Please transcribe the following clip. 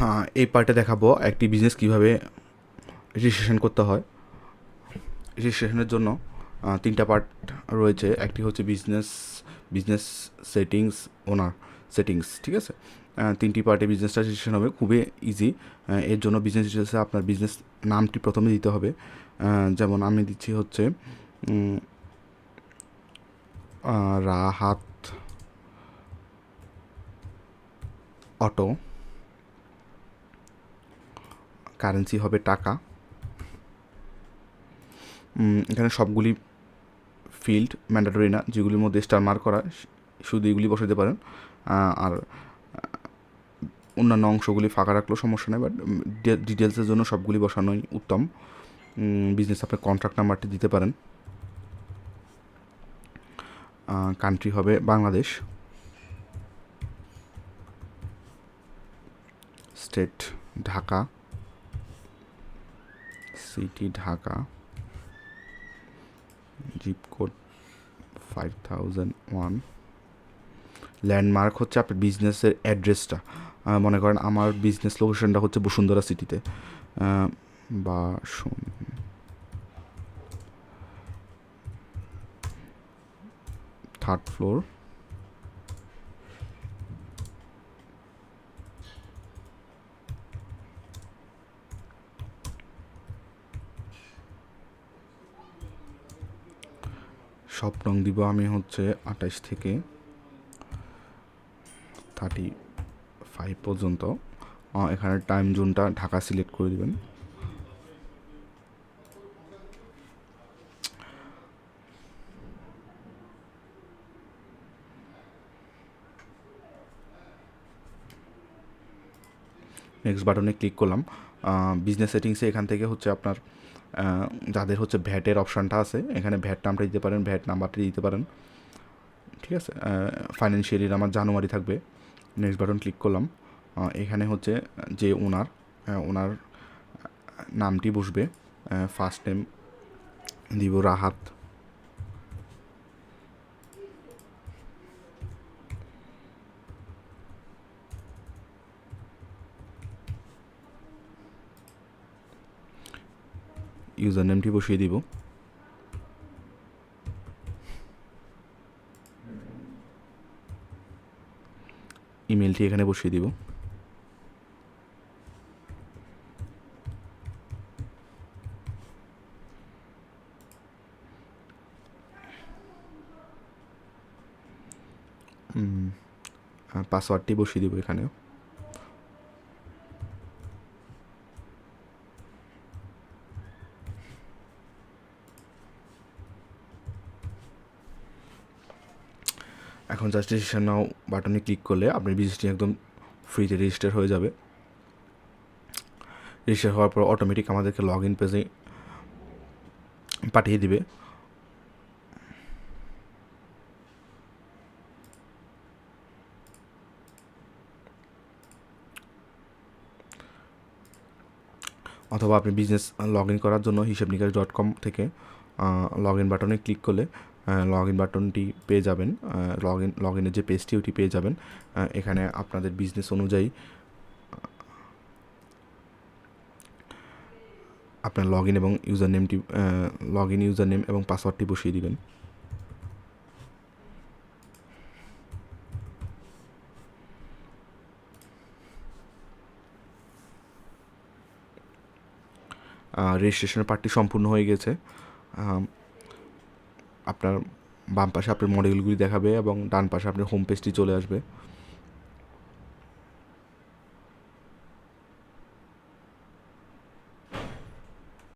হ্যাঁ, এই পার্টে দেখাবো একটি বিজনেস কীভাবে রেজিস্ট্রেশন করতে হয়। রেজিস্ট্রেশনের জন্য তিনটা পার্ট রয়েছে। একটি হচ্ছে business business settings owner settings ঠিক আছে? তিনটি পার্টে বিজনেসটা রেজিস্ট্রেশন হবে খুবই ইজি এর জন্য বিজনেস ডিটেলসে আপনার বিজনেস নামটি প্রথমে দিতে হবে। যেমন আমি দিচ্ছি হচ্ছে রাহাত অটো। কারেন্সি হবে টাকা। এখানে সবগুলি ফিল্ড ম্যান্ডেটরি না, যেগুলির মধ্যে স্টার মার্ক করা, শুধু এগুলি বসাতে পারেন। আর অন্যান্য অংশগুলি ফাঁকা রাখলেও সমস্যা নেই বাট ডিটেলসের জন্য সবগুলি বসানোই উত্তম। বিজনেস আপনি কন্ট্রাক্ট নাম্বারটি দিতে পারেন। কান্ট্রি হবে Bangladesh. State Dhaka. City Dhaka zip code five one landmark হচ্ছে আপনার বিজনেসের অ্যাড্রেসটা মনে করেন আমার বিজনেস লোকেশনটা হচ্ছে বসুন্ধরা সিটিতে বা থার্ড ফ্লোর সব রং দিব আমি হচ্ছে আঠাশ থেকে থার্টি ফাইভ পর্যন্ত এখানে টাইম জোনটা ঢাকা সিলেক্ট করে দিবেন। নেক্সট বাটনে ক্লিক করলাম। বিজনেস সেটিংসে এখান থেকে হচ্ছে আপনার যাদের হচ্ছে ভ্যাটের অপশানটা আছে, এখানে ভ্যাট নামটা দিতে পারেন, ভ্যাট নাম্বারটা দিতে পারেন। ঠিক আছে? ফাইন্যান্সিয়াল আমার জানুয়ারি থাকবে। নেক্সট বাটন ক্লিক করলাম। এখানে হচ্ছে যে ওনার ওনার নামটি বসবে। ফার্স্ট নেম দিব রাহাত। ইউজার নেমটি বসিয়ে দিব। ইমেলটি এখানে বসিয়ে দিব। পাসওয়ার্ডটি বসিয়ে দিব এখানেও। এখন জাস্ট রেজিস্ট্রেশন নাও বাটনে ক্লিক করলে আপনার বিজনেসটি একদম ফ্রিতে রেজিস্টার হয়ে যাবে। রেজিস্টার হওয়ার পর অটোমেটিক আমাদেরকে লগ ইন পেজে পাঠিয়ে দিবে। অথবা আপনি বিজনেস লগ ইন করার জন্য হিসেব নিকাশ ডট কম থেকে লগ ইন বাটনে ক্লিক করলে লগ ইন বাটনটি পেয়ে যাবেন লগ ইন লগ ইনের যে পেজটি ওটি পেয়ে যাবেন এখানে আপনাদের বিজনেস অনুযায়ী, আপনার লগ ইন এবং ইউজার নেমটি লগ ইন ইউজার নেম এবং পাসওয়ার্ডটি বসিয়ে দিবেন। রেজিস্ট্রেশনের পার্টটি সম্পূর্ণ হয়ে গেছে। আপনার বাম পাশে আপনার মডেলগুলি দেখাবে এবং ডান পাশে আপনার হোম পেজটি চলে আসবে।